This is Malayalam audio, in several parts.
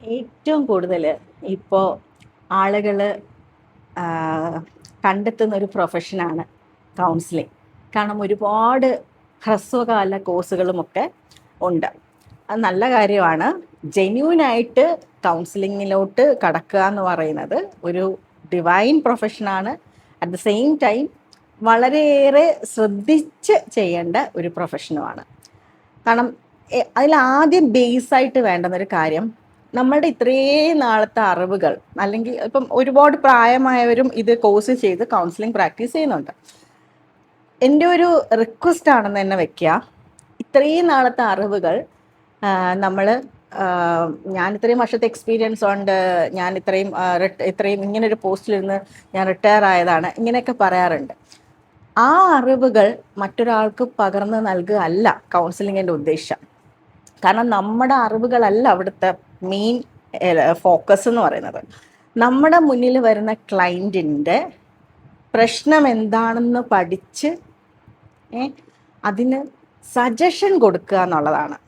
ഏറ്റവും കൂടുതൽ ഇപ്പോൾ ആളുകൾ കണ്ടെത്തുന്ന ഒരു പ്രൊഫഷനാണ് കൗൺസിലിംഗ്. കാരണം ഒരുപാട് ഹ്രസ്വകാല കോഴ്സുകളുമൊക്കെ ഉണ്ട്. അത് നല്ല കാര്യമാണ്. ജെന്യൂനായിട്ട് കൗൺസിലിങ്ങിലോട്ട് കടക്കുക എന്ന് പറയുന്നത് ഒരു ഡിവൈൻ പ്രൊഫഷനാണ്. അറ്റ് ദ സെയിം ടൈം വളരെയേറെ ശ്രദ്ധിച്ച് ചെയ്യേണ്ട ഒരു പ്രൊഫഷനുമാണ്. കാരണം അതിൽ ആദ്യം ബേസ് ആയിട്ട് വേണ്ടുന്ന ഒരു കാര്യം നമ്മളുടെ ഇത്രയും നാളത്തെ അറിവുകൾ അല്ലെങ്കിൽ ഇപ്പം ഒരുപാട് പ്രായമായവരും ഇത് കോഴ്സ് ചെയ്ത് കൗൺസിലിംഗ് പ്രാക്ടീസ് ചെയ്യുന്നുണ്ട്. എന്റെ ഒരു റിക്വസ്റ്റ് ആണെന്ന് തന്നെ വെക്കുക ഇത്രയും നാളത്തെ അറിവുകൾ നമ്മൾ ഞാൻ ഇത്രയും വർഷത്തെ എക്സ്പീരിയൻസ് ഉണ്ട് ഞാൻ ഇത്രയും ഇത്രയും ഇങ്ങനെ ഒരു പോസ്റ്റിലിരുന്ന് ഞാൻ റിട്ടയർ ആയതാണ് ഇങ്ങനെയൊക്കെ പറയാറുണ്ട്. ആ അറിവുകൾ മറ്റൊരാൾക്ക് പകർന്ന് നൽകുക അല്ല കൗൺസിലിങ്ങിന്റെ ഉദ്ദേശം. കാരണം നമ്മുടെ അറിവുകളല്ല അവിടുത്തെ മെയിൻ ഫോക്കസ് എന്ന് പറയുന്നത്. നമ്മുടെ മുന്നിൽ വരുന്ന ക്ലൈന്റിന്റെ പ്രശ്നം എന്താണെന്ന് പഠിച്ച് അതിന് സജഷൻ കൊടുക്കുക എന്നുള്ളതാണ്.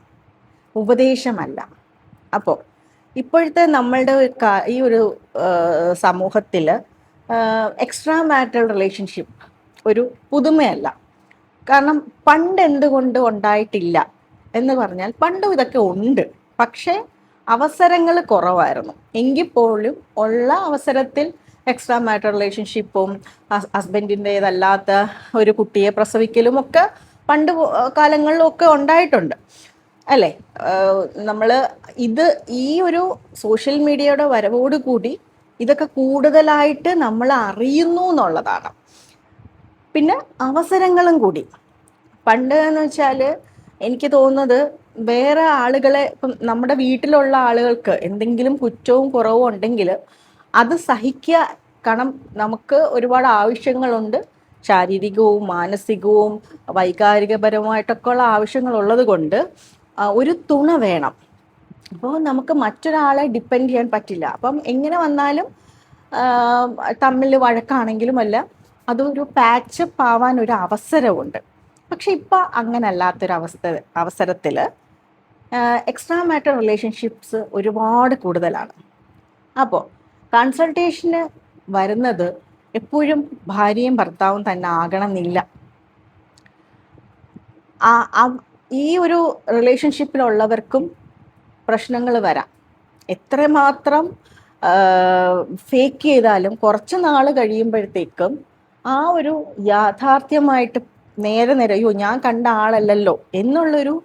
ഉപദേശമല്ല. അപ്പോൾ ഇപ്പോഴത്തെ നമ്മളുടെ ഈ ഒരു സമൂഹത്തിൽ എക്സ്ട്രാ മാരിറ്റൽ റിലേഷൻഷിപ്പ് ഒരു പുതുമയല്ല. കാരണം പണ്ട് എന്തുകൊണ്ട് ഉണ്ടായിട്ടില്ല എന്ന് പറഞ്ഞാൽ പണ്ടും ഇതൊക്കെ ഉണ്ട്. പക്ഷേ അവസരങ്ങൾ കുറവായിരുന്നു. എങ്കിൽ പോലും ഉള്ള അവസരത്തിൽ എക്സ്ട്രാ മാറ്റർ റിലേഷൻഷിപ്പും ഹസ്ബൻഡിന്റേതല്ലാത്ത ഒരു കുട്ടിയെ പ്രസവിക്കലും ഒക്കെ പണ്ട് കാലങ്ങളിലൊക്കെ ഉണ്ടായിട്ടുണ്ട്. അല്ലേ? നമ്മൾ ഇത് ഈ ഒരു സോഷ്യൽ മീഡിയയുടെ വരവോട് കൂടി ഇതൊക്കെ കൂടുതലായിട്ട് നമ്മൾ അറിയുന്നു എന്നുള്ളതാണ്. പിന്നെ അവസരങ്ങളും കൂടി. പണ്ട് എന്ന് വെച്ചാൽ എനിക്ക് തോന്നുന്നത് വേറെ ആളുകളെ ഇപ്പം നമ്മുടെ വീട്ടിലുള്ള ആളുകൾക്ക് എന്തെങ്കിലും കുറ്റവും കുറവും ഉണ്ടെങ്കിൽ അത് സഹിക്കുക കാരണം നമുക്ക് ഒരുപാട് ആവശ്യങ്ങളുണ്ട്. ശാരീരികവും മാനസികവും വൈകാരികപരമായിട്ടൊക്കെ ഉള്ള ആവശ്യങ്ങൾ ഉള്ളത് കൊണ്ട് ഒരു തുണ വേണം. അപ്പോൾ നമുക്ക് മറ്റൊരാളെ ഡിപ്പെൻഡ് ചെയ്യാൻ പറ്റില്ല. അപ്പം എങ്ങനെ വന്നാലും തമ്മിൽ വഴക്കാണെങ്കിലും അല്ല അതൊരു പാച്ചപ്പ് ആവാൻ ഒരു അവസരമുണ്ട്. പക്ഷെ ഇപ്പം അങ്ങനല്ലാത്തൊരവസ്ഥ അവസരത്തിൽ എക്സ്ട്രാ മാറ്റർ റിലേഷൻഷിപ്സ് ഒരുപാട് കൂടുതലാണ്. അപ്പോൾ കൺസൾട്ടേഷന് വരുന്നത് എപ്പോഴും ഭാര്യയും ഭർത്താവും തന്നെ ആകണമെന്നില്ല. ഈ ഒരു റിലേഷൻഷിപ്പിലുള്ളവർക്കും പ്രശ്നങ്ങൾ വരാം. എത്രമാത്രം ഫേക്ക് ചെയ്താലും കുറച്ച് നാൾ കഴിയുമ്പോഴത്തേക്കും ആ ഒരു യാഥാർത്ഥ്യമായിട്ട് നേരെ നേരെ അയ്യോ ഞാൻ കണ്ട ആളല്ലല്ലോ എന്നുള്ളൊരു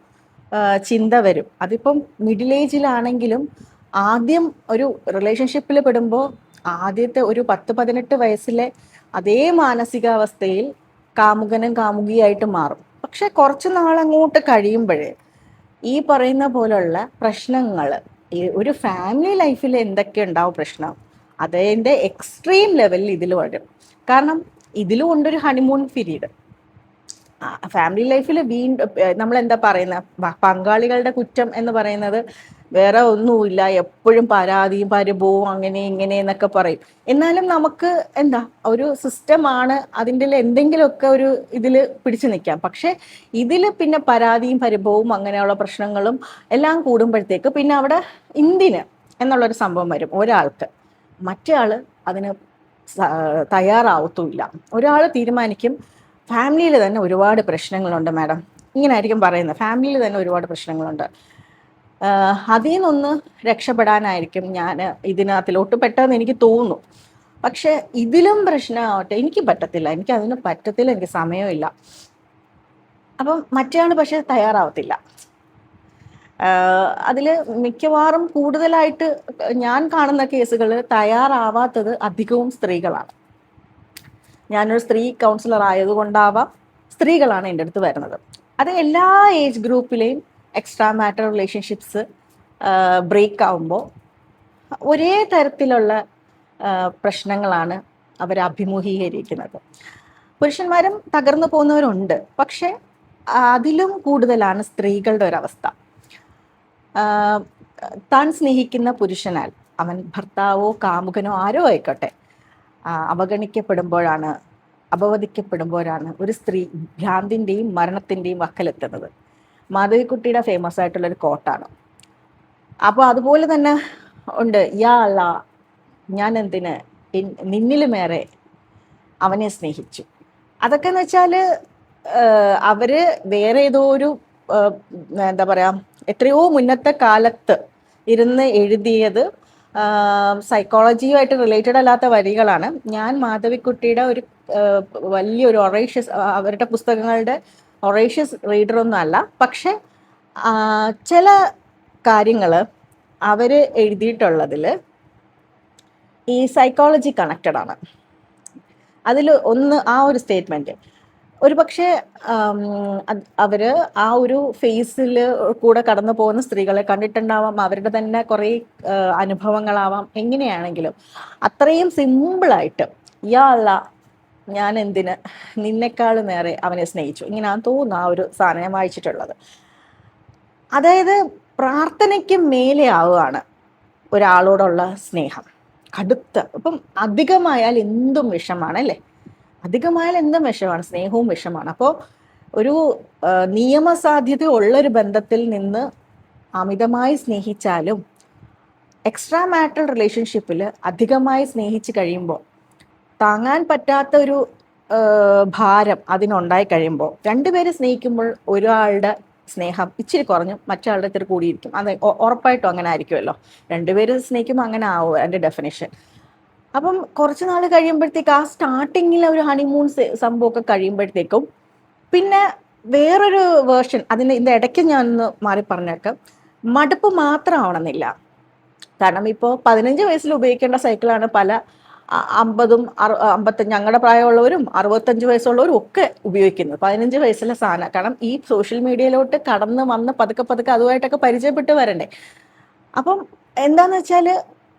ചിന്ത വരും. അതിപ്പം മിഡിൽ ഏജിലാണെങ്കിലും ആദ്യം ഒരു റിലേഷൻഷിപ്പിൽ പെടുമ്പോൾ ആദ്യത്തെ ഒരു പത്ത് പതിനെട്ട് വയസ്സിലെ അതേ മാനസികാവസ്ഥയിൽ കാമുകനും കാമുകിയായിട്ട് മാറും. പക്ഷെ കുറച്ച് നാളങ്ങോട്ട് കഴിയുമ്പോഴേ ഈ പറയുന്ന പോലുള്ള പ്രശ്നങ്ങൾ ഒരു ഫാമിലി ലൈഫിൽ എന്തൊക്കെ ഉണ്ടാവും പ്രശ്നം അതിന്റെ എക്സ്ട്രീം ലെവലിൽ ഇതിൽ വരും. കാരണം ഇതിലും ഉണ്ടൊരു ഹണിമൂൺ പീരീഡ് ഫാമിലി ലൈഫിൽ വീണ്ടും നമ്മൾ എന്താ പറയുന്ന? പങ്കാളികളുടെ കുറ്റം എന്ന് പറയുന്നത് വേറെ ഒന്നുമില്ല. എപ്പോഴും പരാതിയും പരിഭവവും അങ്ങനെ ഇങ്ങനെ എന്നൊക്കെ പറയും. എന്നാലും നമുക്ക് എന്താ ഒരു സിസ്റ്റമാണ് അതിന്റെ എന്തെങ്കിലുമൊക്കെ ഒരു ഇതിൽ പിടിച്ചു നിൽക്കാം. പക്ഷെ ഇതിൽ പിന്നെ പരാതിയും പരിഭവവും അങ്ങനെയുള്ള പ്രശ്നങ്ങളും എല്ലാം കൂടുമ്പോഴത്തേക്ക് പിന്നെ അവിടെ ഇന്തിന് എന്നുള്ളൊരു സംഭവം വരും. ഒരാൾക്ക്. മറ്റേ ആൾ അതിന് തയ്യാറാവത്തുമില്ല. ഒരാൾ തീരുമാനിക്കും. ഫാമിലിയിൽ തന്നെ ഒരുപാട് പ്രശ്നങ്ങളുണ്ട് മാഡം. ഇങ്ങനെ ആയിരിക്കും പറയുന്നത്. ഫാമിലിയിൽ തന്നെ ഒരുപാട് പ്രശ്നങ്ങളുണ്ട്. അതിൽ നിന്നൊന്ന് രക്ഷപ്പെടാനായിരിക്കും ഞാൻ ഇതിനകത്തിലോട്ട് പെട്ടെന്ന് എനിക്ക് തോന്നുന്നു. പക്ഷെ ഇതിലും പ്രശ്നമാവട്ടെ എനിക്ക് പറ്റത്തില്ല. എനിക്ക് അതിന് പറ്റത്തില്ല എനിക്ക് സമയമില്ല. അപ്പം മറ്റേയാൾ പക്ഷെ തയ്യാറാവത്തില്ല. അതിൽ മിക്കവാറും കൂടുതലായിട്ട് ഞാൻ കാണുന്ന കേസുകൾ തയ്യാറാവാത്തത് അധികവും സ്ത്രീകളാണ്. ഞാനൊരു സ്ത്രീ കൗൺസിലർ ആയതുകൊണ്ടാവാം സ്ത്രീകളാണ് എന്റെ അടുത്ത് വരുന്നത്. അത് എല്ലാ ഏജ് ഗ്രൂപ്പിലെയും എക്സ്ട്രാ മാറ്റർ റിലേഷൻഷിപ്സ് ബ്രേക്ക് ആവുമ്പോൾ ഒരേ തരത്തിലുള്ള പ്രശ്നങ്ങളാണ് അവർ അഭിമുഖീകരിക്കുന്നത്. പുരുഷന്മാരും തകർന്നു പോകുന്നവരുണ്ട്. പക്ഷെ അതിലും കൂടുതലാണ് സ്ത്രീകളുടെ ഒരവസ്ഥ താൻ സ്നേഹിക്കുന്ന പുരുഷനാൽ അവൻ ഭർത്താവോ കാമുകനോ ആരോ ആയിക്കോട്ടെ അവഗണിക്കപ്പെടുമ്പോഴാണ് അപവദിക്കപ്പെടുമ്പോഴാണ് ഒരു സ്ത്രീ ഭ്രാന്തിന്റെയും മരണത്തിന്റെയും വക്കലെത്തുന്നത്. മാധവിക്കുട്ടിയുടെ ഫേമസ് ആയിട്ടുള്ള ഒരു കോട്ടാണ് അപ്പോൾ അതുപോലെ തന്നെ ഉണ്ട് യാ അല്ല ഞാൻ എന്തിന് നിന്നിലുമേറെ അവനെ സ്നേഹിച്ചു. അതൊക്കെ എന്ന് വെച്ചാൽ അവർ വേറെ ഏതോ ഒരു എന്താ പറയാ എത്രയോ മുന്നത്തെ കാലത്ത് ഇരുന്ന് എഴുതിയത് സൈക്കോളജിയുമായിട്ട് റിലേറ്റഡ് അല്ലാത്ത വരികളാണ്. ഞാൻ മാധവിക്കുട്ടിയുടെ ഒരു വലിയൊരു ഒറേഷ്യസ് അവരുടെ പുസ്തകങ്ങളുടെ ഒറേഷ്യസ് റീഡറൊന്നും അല്ല. പക്ഷെ ചില കാര്യങ്ങൾ അവർ എഴുതിയിട്ടുള്ളതിൽ ഈ സൈക്കോളജി കണക്റ്റഡ് ആണ്. അതിൽ ഒന്ന് ആ ഒരു സ്റ്റേറ്റ്മെന്റ് ഒരു പക്ഷേ അവർ ആ ഒരു ഫേസിൽ കൂടെ കടന്നു പോകുന്ന സ്ത്രീകളെ കണ്ടിട്ടുണ്ടാവാം അവരുടെ തന്നെ കുറേ അനുഭവങ്ങളാവാം എങ്ങനെയാണെങ്കിലും. അത്രയും സിമ്പിളായിട്ട് ഇയാള ഞാൻ എന്തിന് നിന്നെക്കാൾ നേരെ അവനെ സ്നേഹിച്ചു. ഇങ്ങനെയാണ് തോന്നുന്നു ആ ഒരു സാധനം വായിച്ചിട്ടുള്ളത്. അതായത് പ്രാർത്ഥനയ്ക്ക് മേലെ ആവുകയാണ് ഒരാളോടുള്ള സ്നേഹം. കടുത്ത ഇപ്പം അധികമായാൽ എന്തും വിഷമാണ് അല്ലേ? അധികമായാൽ എന്തും വിഷമാണ് സ്നേഹവും വിഷമാണ്. അപ്പോൾ ഒരു നിയമസാധ്യത ഉള്ളൊരു ബന്ധത്തിൽ നിന്ന് അമിതമായി സ്നേഹിച്ചാലും എക്സ്ട്രാ മാറ്റൽ റിലേഷൻഷിപ്പിൽ അധികമായി സ്നേഹിച്ച് കഴിയുമ്പോൾ താങ്ങാൻ പറ്റാത്ത ഒരു ഭാരം അതിനുണ്ടായി കഴിയുമ്പോൾ രണ്ടുപേരെ സ്നേഹിക്കുമ്പോൾ ഒരാളുടെ സ്നേഹം ഇച്ചിരി കുറഞ്ഞു മറ്റൊരാളുടെ ഇത്തിരി കൂടിയിരിക്കും. അത് ഉറപ്പായിട്ടും അങ്ങനെ ആയിരിക്കുമല്ലോ. രണ്ടുപേരെ സ്നേഹിക്കുമ്പോൾ അങ്ങനെ ആവും എന്റെ ഡെഫിനേഷൻ അപ്പം കുറച്ച് നാൾ കഴിയുമ്പോഴത്തേക്ക് ആ സ്റ്റാർട്ടിങ്ങിൽ ഒരു ഹണിമൂൺ സംഭവമൊക്കെ കഴിയുമ്പോഴത്തേക്കും പിന്നെ വേറൊരു വേർഷൻ അതിന് ഇതിന്റെ ഇടയ്ക്ക് ഞാൻ ഒന്ന് മാറി പറഞ്ഞേക്കാം. മടുപ്പ് മാത്രമാവണമെന്നില്ല കാരണം ഇപ്പോൾ പതിനഞ്ച് വയസ്സിൽ ഉപയോഗിക്കേണ്ട സൈക്കിളാണ് പല അമ്പതും അറു അമ്പത്തഞ്ച് ഞങ്ങളുടെ പ്രായമുള്ളവരും അറുപത്തഞ്ച് വയസ്സുള്ളവരും ഒക്കെ ഉപയോഗിക്കുന്നത്. പതിനഞ്ച് വയസ്സിലെ സാധനം. കാരണം ഈ സോഷ്യൽ മീഡിയയിലോട്ട് കടന്ന് വന്ന് പതുക്കെ പതുക്കെ അതുമായിട്ടൊക്കെ പരിചയപ്പെട്ട് വരണ്ടേ. അപ്പം എന്താന്ന് വെച്ചാൽ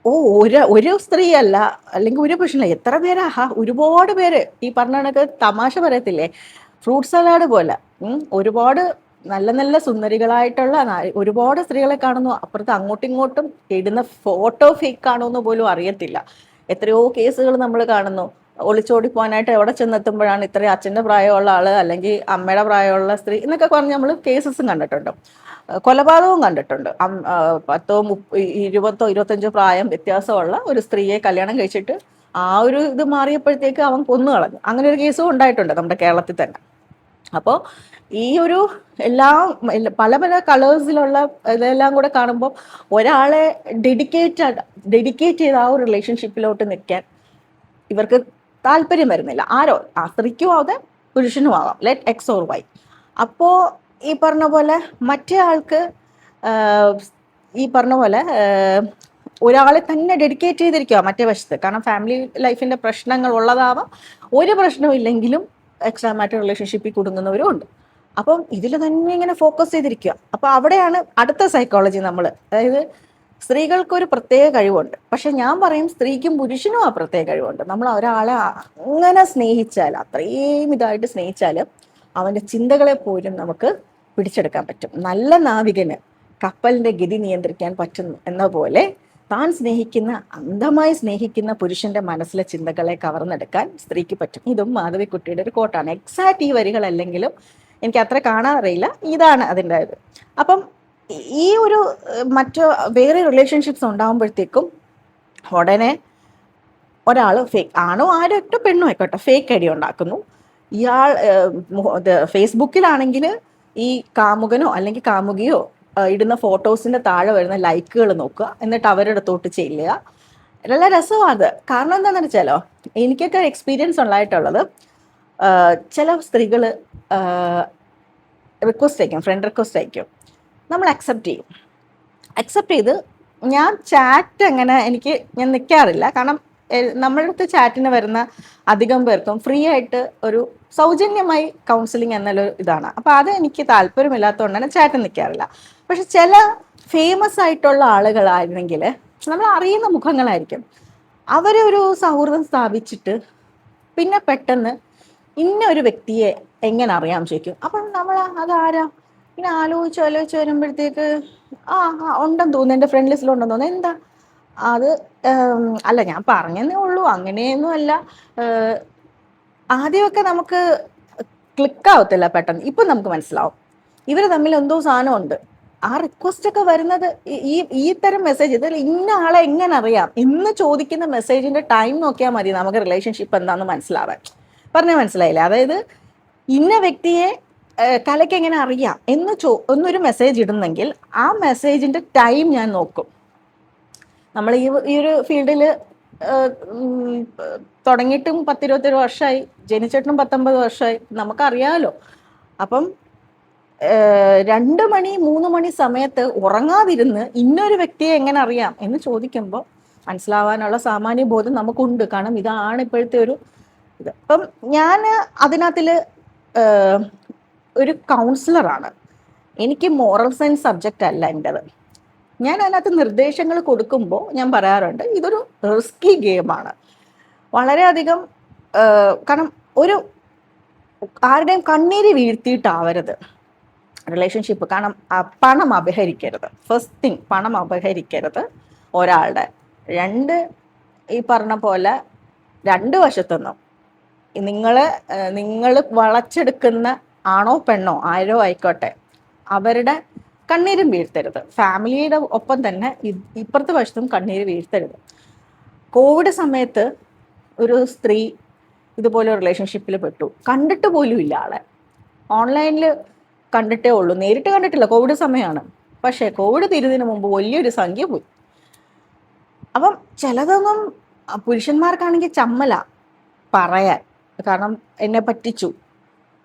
ഓ ഒരു ഒരു സ്ത്രീയല്ല അല്ലെങ്കിൽ ഒരു പുരുഷനല്ല. എത്ര പേരാ? ഹാ ഒരുപാട് പേര്. ഈ പറഞ്ഞ കണക്ക് തമാശ പറയത്തില്ലേ? ഫ്രൂട്ട് സലാഡ് പോലെ. ഒരുപാട് നല്ല നല്ല സുന്ദരികളായിട്ടുള്ള ഒരുപാട് സ്ത്രീകളെ കാണുന്നു. അപ്പുറത്ത് അങ്ങോട്ടും ഇങ്ങോട്ടും ഇടുന്ന ഫോട്ടോ ഫേക്ക് ആണോ എന്ന് പോലും അറിയത്തില്ല. എത്രയോ കേസുകൾ നമ്മൾ കാണുന്നു. ഒളിച്ചോടി പോകാനായിട്ട് എവിടെ ചെന്നെത്തുമ്പോഴാണ് ഇത്രയും അച്ഛന്റെ പ്രായമുള്ള ആൾ അല്ലെങ്കിൽ അമ്മയുടെ പ്രായമുള്ള സ്ത്രീ എന്നൊക്കെ പറഞ്ഞ് നമ്മൾ കേസസും കണ്ടിട്ടുണ്ട്. കൊലപാതകവും കണ്ടിട്ടുണ്ട്. പത്തോ മുപ്പ ഇരുപത്തോ ഇരുപത്തഞ്ചോ പ്രായം വ്യത്യാസമുള്ള ഒരു സ്ത്രീയെ കല്യാണം കഴിച്ചിട്ട് ആ ഒരു ഇത് മാറിയപ്പോഴത്തേക്ക് അവൻ കൊന്നു കളഞ്ഞു. അങ്ങനെ ഒരു കേസും ഉണ്ടായിട്ടുണ്ട് നമ്മുടെ കേരളത്തിൽ തന്നെ. അപ്പോൾ ഈ ഒരു എല്ലാ- പല പല കളേഴ്സിലുള്ള ഇതെല്ലാം കൂടെ കാണുമ്പോൾ ഒരാളെ ഡെഡിക്കേറ്റഡ് ഡെഡിക്കേറ്റ് ചെയ്ത ആ ഒരു റിലേഷൻഷിപ്പിലോട്ട് നിൽക്കാൻ ഇവർക്ക് താല്പര്യം വരുന്നില്ല. ആരോ ആ സ്ത്രീക്കും ആവാതെ പുരുഷനും ആവാം. ലെറ്റ് എക്സ് ഓർ വൈ അപ്പോൾ ഈ പറഞ്ഞ പോലെ മറ്റേ ആൾക്ക് ഈ പറഞ്ഞ പോലെ ഒരാളെ തന്നെ ഡെഡിക്കേറ്റ് ചെയ്തിരിക്കുക മറ്റേ വശത്ത്. കാരണം ഫാമിലി ലൈഫിന്റെ പ്രശ്നങ്ങൾ ഉള്ളതാവാം. ഒരു പ്രശ്നവും ഇല്ലെങ്കിലും എക്സ്ട്രാ മാറ്റർ റിലേഷൻഷിപ്പിൽ കുടുങ്ങുന്നവരും ഉണ്ട്. അപ്പം ഇതിൽ തന്നെ ഇങ്ങനെ ഫോക്കസ് ചെയ്തിരിക്കുക അപ്പോൾ അവിടെയാണ് അടുത്ത സൈക്കോളജി നമ്മൾ അതായത് സ്ത്രീകൾക്ക് ഒരു പ്രത്യേക കഴിവുണ്ട്. പക്ഷെ ഞാൻ പറയും സ്ത്രീക്കും പുരുഷനും ആ പ്രത്യേക കഴിവുണ്ട്. നമ്മൾ ഒരാളെ അങ്ങനെ സ്നേഹിച്ചാൽ അത്രയും ഇതായിട്ട് സ്നേഹിച്ചാൽ അവന്റെ ചിന്തകളെ പോലും നമുക്ക് പിടിച്ചെടുക്കാൻ പറ്റും. നല്ല നാവികന് കപ്പലിന്റെ ഗതി നിയന്ത്രിക്കാൻ പറ്റുന്നു എന്ന പോലെ താൻ സ്നേഹിക്കുന്ന അന്ധമായി സ്നേഹിക്കുന്ന പുരുഷന്റെ മനസ്സിലെ ചിന്തകളെ കവർന്നെടുക്കാൻ സ്ത്രീക്ക് പറ്റും. ഇതും മാധവിക്കുട്ടിയുടെ ഒരു കോട്ടാണ് എക്സാക്റ്റ് ഈ വരികളല്ലെങ്കിലും എനിക്ക് അത്ര കാണാറില്ല ഇതാണ് അതിന്റെ ഇത് അപ്പം ഈ ഒരു മറ്റു വേറെ റിലേഷൻഷിപ്സ് ഉണ്ടാകുമ്പോഴത്തേക്കും ഉടനെ ഒരാൾ ഫേക്ക് ആണോ ആരൊക്കെ പെണ്ണോ ആയിക്കോട്ടെ ഫേക്ക് ഐ ഡി ഉണ്ടാക്കുന്നു. ഇയാൾ ഫേസ്ബുക്കിലാണെങ്കിൽ ഈ കാമുകനോ അല്ലെങ്കിൽ കാമുകിയോ ഇടുന്ന ഫോട്ടോസിന്റെ താഴെ വരുന്ന ലൈക്കുകൾ നോക്കുക. എന്നിട്ട് അവരുടെ അടുത്തോട്ട് ചെല്ലുക. നല്ല രസമാണ് കാരണം എന്താണെന്ന് വെച്ചാലോ എനിക്കൊക്കെ എക്സ്പീരിയൻസ് ഉണ്ടായിട്ടുള്ളത് ചില സ്ത്രീകൾ റിക്വസ്റ്റ് അയക്കും ഫ്രണ്ട് റിക്വസ്റ്റ് അയക്കും. നമ്മൾ അക്സെപ്റ്റ് ചെയ്യും. അക്സെപ്റ്റ് ചെയ്ത് ഞാൻ ചാറ്റ് അങ്ങനെ എനിക്ക് ഞാൻ നിൽക്കാറില്ല കാരണം നമ്മളുടെ അടുത്ത് ചാറ്റിന് വരുന്ന അധികം പേർക്കും ഫ്രീ ആയിട്ട് ഒരു സൗജന്യമായി കൗൺസിലിംഗ് എന്നൊരു ഇതാണ്. അപ്പോൾ അത് എനിക്ക് താല്പര്യമില്ലാത്തതുകൊണ്ട് തന്നെ ചാറ്റ് നിൽക്കാറില്ല പക്ഷെ ചില ഫേമസ് ആയിട്ടുള്ള ആളുകളായിരുന്നെങ്കിൽ നമ്മൾ അറിയുന്ന മുഖങ്ങളായിരിക്കും. അവരൊരു സൗഹൃദം സ്ഥാപിച്ചിട്ട് പിന്നെ പെട്ടെന്ന് ഇന്ന ഒരു വ്യക്തിയെ എങ്ങനെ അറിയാമെന്ന് ചോദിക്കും. അപ്പം നമ്മൾ അതാരാ? ഇങ്ങനെ ആലോചിച്ച് ആലോചിച്ച് വരുമ്പോഴത്തേക്ക് ആ ആ ഉണ്ടെന്ന് തോന്നുന്നു. എന്റെ ഫ്രണ്ട് ലിസ്റ്റിൽ ഉണ്ടെന്ന് തോന്നുന്നു. എന്താ? അത് അല്ല ഞാൻ പറഞ്ഞതേ ഉള്ളൂ. അങ്ങനെയൊന്നും അല്ല. ആദ്യമൊക്കെ നമുക്ക് ക്ലിക്ക് ആവത്തില്ല പെട്ടെന്ന്. ഇപ്പം നമുക്ക് മനസ്സിലാവും. ഇവർ തമ്മിൽ എന്തോ സാധനമുണ്ട്. ആ റിക്വസ്റ്റ് ഒക്കെ വരുന്നത് ഈ- ഈ തരം മെസ്സേജ് ഇതിൽ ഇന്ന ആളെ എങ്ങനെ അറിയാം? ഇന്ന് ചോദിക്കുന്ന മെസ്സേജിന്റെ ടൈം നോക്കിയാൽ മതി. നമുക്ക് റിലേഷൻഷിപ്പ് എന്താണെന്ന് മനസ്സിലാവാൻ. പറഞ്ഞാൽ മനസ്സിലായില്ലേ? അതായത് ഇന്ന വ്യക്തിയെ കലയ്ക്ക് എങ്ങനെ അറിയാം? എന്ന് ചോ എന്നൊരു മെസ്സേജ് ഇടുന്നെങ്കിൽ ആ മെസ്സേജിന്റെ ടൈം ഞാൻ നോക്കും. നമ്മൾ ഈ ഈ ഒരു ഫീൽഡിൽ തുടങ്ങിയിട്ടും പത്തിരുപത്തൊരു വർഷമായി ജനിച്ചിട്ടും പത്തൊമ്പത് വർഷമായി നമുക്കറിയാമല്ലോ അപ്പം രണ്ട് മണി മൂന്ന് മണി സമയത്ത് ഉറങ്ങാതിരുന്ന് ഇന്നൊരു വ്യക്തിയെ എങ്ങനെ അറിയാം എന്ന് ചോദിക്കുമ്പോൾ മനസ്സിലാവാനുള്ള സാമാന്യ ബോധം നമുക്കുണ്ട്. കാരണം ഇതാണ് ഇപ്പോഴത്തെ ഒരു ഇത്. അപ്പം ഞാൻ അതിനകത്തിൽ ഒരു കൗൺസിലറാണ് എനിക്ക് മോറൽ സയൻസ് സബ്ജക്റ്റ് അല്ല എന്റെത് ഞാൻ അതിനകത്ത് നിർദ്ദേശങ്ങൾ കൊടുക്കുമ്പോൾ ഞാൻ പറയാറുണ്ട് ഇതൊരു റിസ്കി ഗെയിമാണ് വളരെയധികം കാരണം ഒരു ആരുടെയും കണ്ണീര് വീഴ്ത്തിയിട്ടാവരുത്. റിലേഷൻഷിപ്പ് കാരണം പണം അപഹരിക്കരുത്. ഫസ്റ്റ് തിങ് പണം അപഹരിക്കരുത് ഒരാളുടെ. രണ്ട് ഈ പറഞ്ഞ പോലെ രണ്ട് വശത്തുനിന്നും. നിങ്ങൾ നിങ്ങൾ വളച്ചെടുക്കുന്ന ആണോ പെണ്ണോ ആരോ ആയിക്കോട്ടെ അവരുടെ കണ്ണീരും വീഴ്ത്തരുത്. ഫാമിലിയുടെ ഒപ്പം തന്നെ ഇപ്പുറത്തെ വശത്തും കണ്ണീര് വീഴ്ത്തരുത്. കോവിഡ് സമയത്ത് ഒരു സ്ത്രീ ഇതുപോലെ റിലേഷൻഷിപ്പിൽ പെട്ടു. കണ്ടിട്ട് പോലും ഇല്ല ആളെ. ഓൺലൈനിൽ കണ്ടിട്ടേ ഉള്ളൂ. നേരിട്ട് കണ്ടിട്ടില്ല. കോവിഡ് സമയമാണ് പക്ഷേ കോവിഡ് തീരുന്നതിന് മുമ്പ് വലിയൊരു സംഖ്യ പോയി. അപ്പം ചിലതൊന്നും പുരുഷന്മാർക്കാണെങ്കിൽ ചമ്മല പറയാൻ. കാരണം എന്നെ പറ്റിച്ചു.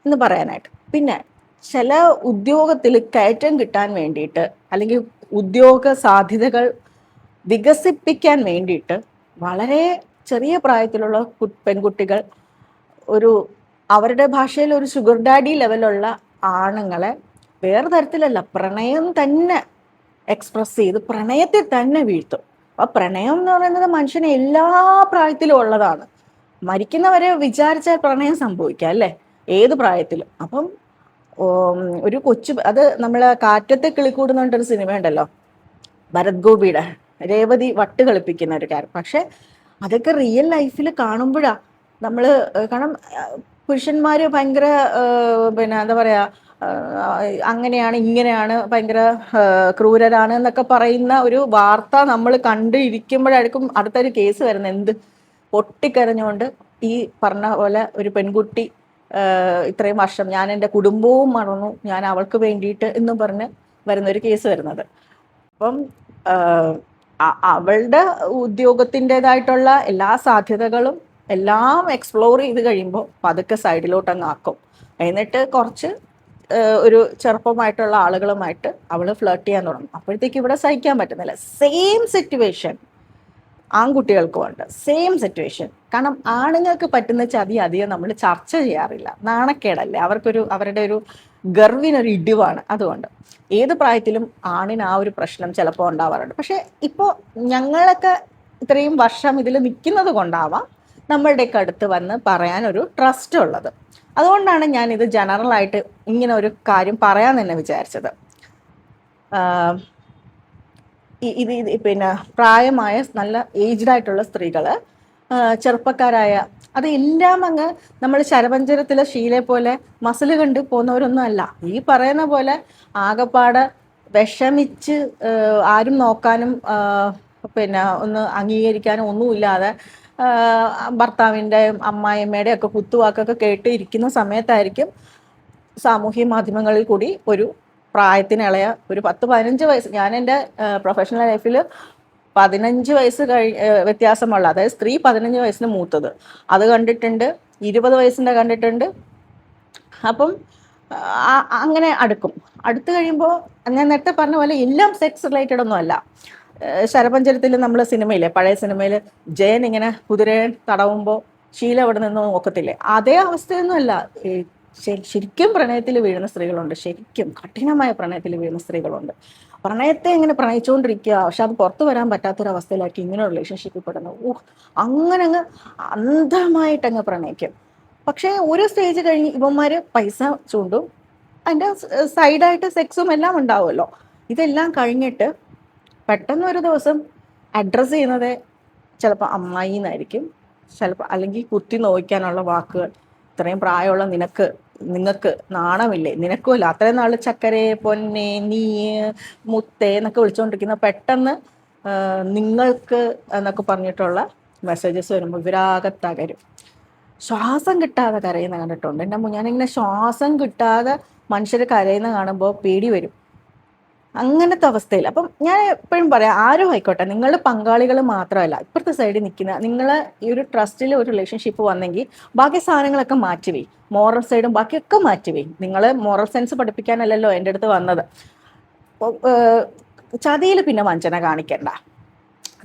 എന്ന് പറയാനായിട്ട്. പിന്നെ ചില ഉദ്യോഗത്തിൽ കയറ്റം കിട്ടാൻ വേണ്ടിയിട്ട് അല്ലെങ്കിൽ ഉദ്യോഗ സാധ്യതകൾ വികസിപ്പിക്കാൻ വേണ്ടിയിട്ട് വളരെ ചെറിയ പ്രായത്തിലുള്ള പെൺകുട്ടികൾ ഒരു അവരുടെ ഭാഷയിൽ ഒരു ഷുഗർ ഡാഡി ലെവലുള്ള ആണുങ്ങളെ വേറെ തരത്തിലല്ല പ്രണയം തന്നെ എക്സ്പ്രസ് ചെയ്ത് പ്രണയത്തെ തന്നെ വീഴ്ത്തും. അപ്പൊ പ്രണയം എന്ന് പറയുന്നത് മനുഷ്യന് എല്ലാ പ്രായത്തിലും ഉള്ളതാണ്. മരിക്കുന്നവരെ വിചാരിച്ചാൽ പ്രണയം സംഭവിക്കാം അല്ലേ? ഏത് പ്രായത്തിലും. അപ്പം ഒരു കൊച്ചു അത് നമ്മളെ കാറ്റത്തെ കിളിക്കൂടുന്ന പറഞ്ഞിട്ടൊരു സിനിമ ഉണ്ടല്ലോ. ഭരത് ഗോപിയുടെ. രേവതി വട്ട് കളിപ്പിക്കുന്ന ഒരു കാര്യം പക്ഷെ അതൊക്കെ റിയൽ ലൈഫിൽ കാണുമ്പോഴാ നമ്മൾ കാരണം പുരുഷന്മാർ ഭയങ്കര പിന്നെ എന്താ പറയാ അങ്ങനെയാണ് ഇങ്ങനെയാണ് ഭയങ്കര ക്രൂരരാണ് എന്നൊക്കെ പറയുന്ന ഒരു വാർത്ത നമ്മൾ കണ്ട് ഇരിക്കുമ്പോഴായിരിക്കും അടുത്തൊരു കേസ് വരുന്നത്. എന്ത്? പൊട്ടിക്കരഞ്ഞുകൊണ്ട് ഈ പറഞ്ഞ പോലെ ഒരു പെൺകുട്ടി ഇത്രയും വർഷം ഞാൻ എന്റെ കുടുംബവും മറന്നു. ഞാൻ അവൾക്ക് വേണ്ടിയിട്ട് എന്നും പറഞ്ഞ് വരുന്നൊരു കേസ് വരുന്നത്. അപ്പം അവളുടെ ഉദ്യോഗത്തിന്റെതായിട്ടുള്ള എല്ലാ സാധ്യതകളും എല്ലാം എക്സ്പ്ലോർ ചെയ്ത് കഴിയുമ്പോൾ പതുക്കെ സൈഡിലോട്ട് അങ്ങ് ആക്കും എന്നിട്ട് കുറച്ച് ഒരു ചെറുപ്പമായിട്ടുള്ള ആളുകളുമായിട്ട് അവൾ ഫ്ലേർട്ട് ചെയ്യാൻ തുടങ്ങും. അപ്പോഴത്തേക്ക് ഇവിടെ സഹിക്കാൻ പറ്റുന്നില്ല. സെയിം സിറ്റുവേഷൻ ആൺകുട്ടികൾക്കും ഉണ്ട് സെയിം സിറ്റുവേഷൻ കാരണം ആണുങ്ങൾക്ക് പറ്റുന്ന ചതി അധികം നമ്മൾ ചർച്ച ചെയ്യാറില്ല. നാണക്കേടല്ലേ? അവർക്കൊരു അവരുടെ ഒരു ഗർവിനൊരു ഇടിവാണ്. അതുകൊണ്ട് ഏത് പ്രായത്തിലും ആണിന് ആ ഒരു പ്രശ്നം ചിലപ്പോൾ ഉണ്ടാവാറുണ്ട്. പക്ഷേ ഇപ്പോൾ ഞങ്ങളൊക്കെ ഇത്രയും വർഷം ഇതിൽ നിൽക്കുന്നത് കൊണ്ടാവാം നമ്മളുടെയൊക്കെ അടുത്ത് വന്ന് പറയാനൊരു ട്രസ്റ്റ് ഉള്ളത്. അതുകൊണ്ടാണ് ഞാനിത് ആയിട്ട് ഇങ്ങനെ ഒരു കാര്യം പറയാൻ തന്നെ വിചാരിച്ചത്. ഇത് പിന്നെ പ്രായമായ നല്ല ഏജ്ഡ് ആയിട്ടുള്ള സ്ത്രീകൾ ചെറുപ്പക്കാരായ അത് എല്ലാം അങ്ങ് നമ്മൾ ശരപഞ്ചരത്തിലെ ശീലെ പോലെ മസിൽ കണ്ട് പോകുന്നവരൊന്നും അല്ല. ഈ പറയുന്ന പോലെ ആകപ്പാട് വിഷമിച്ച് ആരും നോക്കാനും പിന്നെ ഒന്ന് അംഗീകരിക്കാനും ഒന്നുമില്ലാതെ ഭർത്താവിന്റെയും അമ്മായിയമ്മയുടെയും ഒക്കെ കുത്തുവാക്കൊക്കെ കേട്ട് ഇരിക്കുന്ന സമയത്തായിരിക്കും സാമൂഹ്യ മാധ്യമങ്ങളിൽ കൂടി ഒരു പ്രായത്തിനിളയ ഒരു പത്ത് പതിനഞ്ച് വയസ്സ് ഞാൻ എന്റെ പ്രൊഫഷണൽ ലൈഫിൽ പതിനഞ്ച് വയസ്സ് കഴി വ്യത്യാസമുള്ള അതായത് സ്ത്രീ പതിനഞ്ച് വയസ്സിന് മൂത്തത്. അത് കണ്ടിട്ടുണ്ട് ഇരുപത് വയസ്സിന്റെ കണ്ടിട്ടുണ്ട്. അപ്പം അങ്ങനെ അടുക്കും. അടുത്ത് കഴിയുമ്പോൾ ഞാൻ നേരത്തെ പറഞ്ഞ പോലെ എല്ലാം സെക്സ് റിലേറ്റഡ് ഒന്നും അല്ല. ശരപഞ്ചരത്തിൽ നമ്മൾ സിനിമയിലെ പഴയ സിനിമയിൽ ജയൻ ഇങ്ങനെ കുതിരയെ തടവുമ്പോൾ ശീല അവിടെ നിന്ന് നോക്കത്തില്ലേ? അതേ അവസ്ഥയൊന്നും അല്ല. ഈ ശ- ശരിക്കും പ്രണയത്തിൽ വീഴുന്ന സ്ത്രീകളുണ്ട്. ശരിക്കും കഠിനമായ പ്രണയത്തിൽ വീഴുന്ന സ്ത്രീകളുണ്ട്. പ്രണയത്തെ ഇങ്ങനെ പ്രണയിച്ചുകൊണ്ടിരിക്കുക പക്ഷെ അത് പുറത്തു വരാൻ പറ്റാത്തൊരവസ്ഥയിലാക്കി ഇങ്ങനെ റിലേഷൻഷിപ്പിൽ പെടുന്നു ഊഹ് അങ്ങനെ അങ്ങ് അന്ധമായിട്ട് അങ്ങ് പ്രണയിക്കും. പക്ഷേ ഒരു സ്റ്റേജ് കഴിഞ്ഞ് ഇവന്മാര് പൈസ ചൂണ്ടും അതിന്റെ സൈഡായിട്ട് സെക്സും എല്ലാം ഉണ്ടാവുമല്ലോ. ഇതെല്ലാം കഴിഞ്ഞിട്ട് പെട്ടെന്ന് ഒരു ദിവസം അഡ്രസ്സ് ചെയ്യുന്നത് ചിലപ്പോൾ അമ്മായി എന്നായിരിക്കും ചിലപ്പോൾ അല്ലെങ്കിൽ കുത്തി നോക്കാനുള്ള വാക്കുകൾ. ഇത്രയും പ്രായമുള്ള നിനക്ക് നിങ്ങൾക്ക് നാണമില്ലേ? നിനക്കുമല്ല. അത്രയും നാൾ ചക്കരെ പൊന്നെ നീ മുത്തേ എന്നൊക്കെ വിളിച്ചുകൊണ്ടിരിക്കുന്ന പെട്ടെന്ന് നിങ്ങൾക്ക് എന്നൊക്കെ പറഞ്ഞിട്ടുള്ള മെസ്സേജസ് വരുമ്പോൾ ഇവരാകെ തകരും. ശ്വാസം കിട്ടാതെ കരയുന്ന കണ്ടിട്ടുണ്ട്. എന്റെ ഞാനിങ്ങനെ ശ്വാസം കിട്ടാതെ മനുഷ്യർ കരയുന്ന കാണുമ്പോൾ പേടി വരും. അങ്ങനത്തെ അവസ്ഥയിൽ. അപ്പം ഞാൻ എപ്പോഴും പറയാം ആരും ആയിക്കോട്ടെ നിങ്ങളുടെ പങ്കാളികൾ മാത്രമല്ല ഇപ്പുറത്തെ സൈഡിൽ നിൽക്കുന്ന നിങ്ങൾ ഈ ഒരു ട്രസ്റ്റിൽ ഒരു റിലേഷൻഷിപ്പ് വന്നെങ്കിൽ ബാക്കി സാധനങ്ങളൊക്കെ മാറ്റിവേ മോറൽ സൈഡും ബാക്കിയൊക്കെ മാറ്റിവേ നിങ്ങൾ മോറൽ സെൻസ് പഠിപ്പിക്കാനല്ലല്ലോ എന്റെ അടുത്ത് വന്നത്. ചതിയിൽ പിന്നെ വഞ്ചന കാണിക്കണ്ട.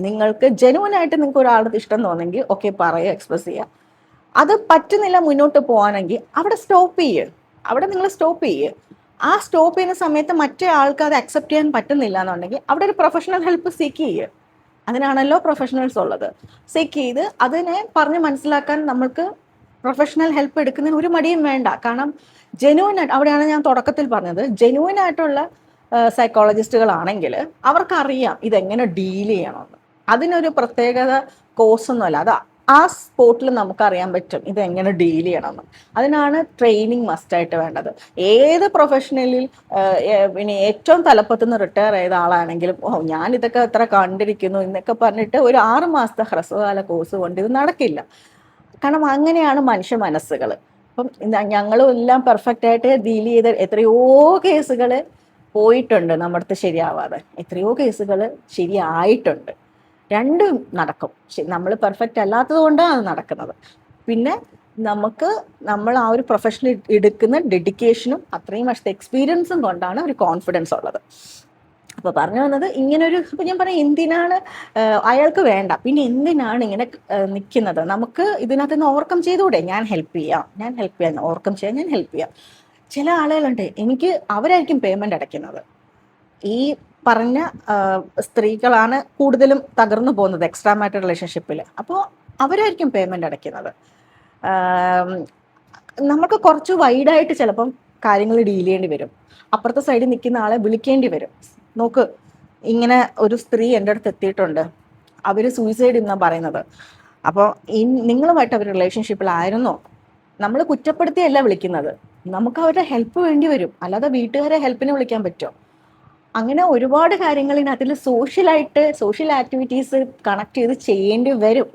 നിങ്ങൾക്ക് ജനുവനായിട്ട് നിങ്ങൾക്ക് ഒരാളുടെ ഇഷ്ടം തോന്നെങ്കിൽ ഓക്കെ പറയുക എക്സ്പ്രസ് ചെയ്യുക അത് പറ്റുന്നില്ല മുന്നോട്ട് പോകാനെങ്കിൽ അവിടെ സ്റ്റോപ്പ് ചെയ്യുക അവിടെ നിങ്ങൾ സ്റ്റോപ്പ് ചെയ്യുക ആ സ്റ്റോപ്പ് ചെയ്യുന്ന സമയത്ത് മറ്റേ ആൾക്ക് അത് അക്സെപ്റ്റ് ചെയ്യാൻ പറ്റുന്നില്ല എന്നുണ്ടെങ്കിൽ അവിടെ ഒരു പ്രൊഫഷണൽ ഹെൽപ്പ് സീക്ക് ചെയ്യുക അതിനാണല്ലോ പ്രൊഫഷണൽസ് ഉള്ളത്. സീക്ക് ചെയ്ത് അതിനെ പറഞ്ഞ് മനസ്സിലാക്കാൻ നമ്മൾക്ക് പ്രൊഫഷണൽ ഹെൽപ്പ് എടുക്കുന്നതിന് ഒരു മടിയും വേണ്ട. കാരണം ജെനുവൻ ആയിട്ട് അവിടെയാണ് ഞാൻ തുടക്കത്തിൽ പറഞ്ഞത്. ജെനുവൻ ആയിട്ടുള്ള സൈക്കോളജിസ്റ്റുകളാണെങ്കിൽ അവർക്കറിയാം ഇതെങ്ങനെ ഡീൽ ചെയ്യണമെന്ന്. അതിനൊരു പ്രത്യേകത കോഴ്സൊന്നുമല്ല അതാ ആ സ്പോട്ടിൽ നമുക്കറിയാൻ പറ്റും ഇത് എങ്ങനെ ഡീൽ ചെയ്യണമെന്ന്. അതിനാണ് ട്രെയിനിങ് മസ്റ്റായിട്ട് വേണ്ടത്. ഏത് പ്രൊഫഷണലിൽ പിന്നെ ഏറ്റവും തലപ്പത്തുനിന്ന് റിട്ടയർ ചെയ്ത ആളാണെങ്കിലും ഓ ഞാൻ ഇതൊക്കെ എത്ര കണ്ടിരിക്കുന്നു എന്നൊക്കെ പറഞ്ഞിട്ട് ഒരു ആറ് മാസത്തെ ഹ്രസ്വകാല കോഴ്സ് കൊണ്ട് ഇത് നടക്കില്ല. കാരണം അങ്ങനെയാണ് മനുഷ്യ മനസ്സുകൾ അപ്പം ഞങ്ങളും എല്ലാം പെർഫെക്റ്റ് ആയിട്ട് ഡീൽ ചെയ്ത എത്രയോ കേസുകൾ പോയിട്ടുണ്ട് നമ്മുടെ അടുത്ത് ശരിയാവാതെ. എത്രയോ കേസുകൾ ശരിയായിട്ടുണ്ട്. രണ്ടും നടക്കും. നമ്മൾ പെർഫെക്റ്റ് അല്ലാത്തത് കൊണ്ടാണ് അത് നടക്കുന്നത്. പിന്നെ നമുക്ക് നമ്മൾ ആ ഒരു പ്രൊഫഷനിൽ എടുക്കുന്ന ഡെഡിക്കേഷനും അത്രയും വർഷത്തെ എക്സ്പീരിയൻസും കൊണ്ടാണ് ഒരു കോൺഫിഡൻസ് ഉള്ളത്. അപ്പോൾ പറഞ്ഞു വന്നത് ഇങ്ങനൊരു ഇപ്പം ഞാൻ പറയാം എന്തിനാണ് അയാൾക്ക് വേണ്ട. പിന്നെ എന്തിനാണ് ഇങ്ങനെ നിൽക്കുന്നത് നമുക്ക് ഇതിനകത്ത് നിന്ന് ഓവർകം ചെയ്തുകൂടെ? ഞാൻ ഹെൽപ്പ് ചെയ്യാം. ഞാൻ ഹെൽപ്പ് ചെയ്യാം. ഓവർകം ചെയ്യാൻ ഞാൻ ഹെൽപ്പ് ചെയ്യാം. ചില ആളുകളുണ്ട്. എനിക്ക് അവരായിരിക്കും പേയ്മെന്റ് അടയ്ക്കുന്നത്. ഈ പറഞ്ഞ സ്ത്രീകളാണ് കൂടുതലും തകർന്നു പോകുന്നത് എക്സ്ട്രാ മാറ്റർ റിലേഷൻഷിപ്പിൽ അപ്പോൾ അവരായിരിക്കും പേയ്മെന്റ് അടയ്ക്കുന്നത്. നമുക്ക് കുറച്ച് വൈഡായിട്ട് ചിലപ്പം കാര്യങ്ങൾ ഡീൽ ചെയ്യേണ്ടി വരും. അപ്പുറത്തെ സൈഡിൽ നിൽക്കുന്ന ആളെ വിളിക്കേണ്ടി വരും. നോക്ക് ഇങ്ങനെ ഒരു സ്ത്രീ എന്റെ അടുത്ത് എത്തിയിട്ടുണ്ട്. അവർ സൂയിസൈഡ് എന്നാണ് പറയുന്നത്. അപ്പോൾ നിങ്ങളുമായിട്ട് അവർ റിലേഷൻഷിപ്പിലായിരുന്നോ നമ്മൾ കുറ്റപ്പെടുത്തിയല്ല വിളിക്കുന്നത്. നമുക്ക് അവരുടെ ഹെൽപ്പ് വേണ്ടി വരും. അല്ലാതെ വീട്ടുകാരെ ഹെൽപ്പിന് വിളിക്കാൻ പറ്റുമോ അങ്ങനെ ഒരുപാട് കാര്യങ്ങൾ ഇതിനകത്തിൽ സോഷ്യലായിട്ട് സോഷ്യൽ ആക്ടിവിറ്റീസ് കണക്ട് ചെയ്ത് ചെയ്യേണ്ടി വരും.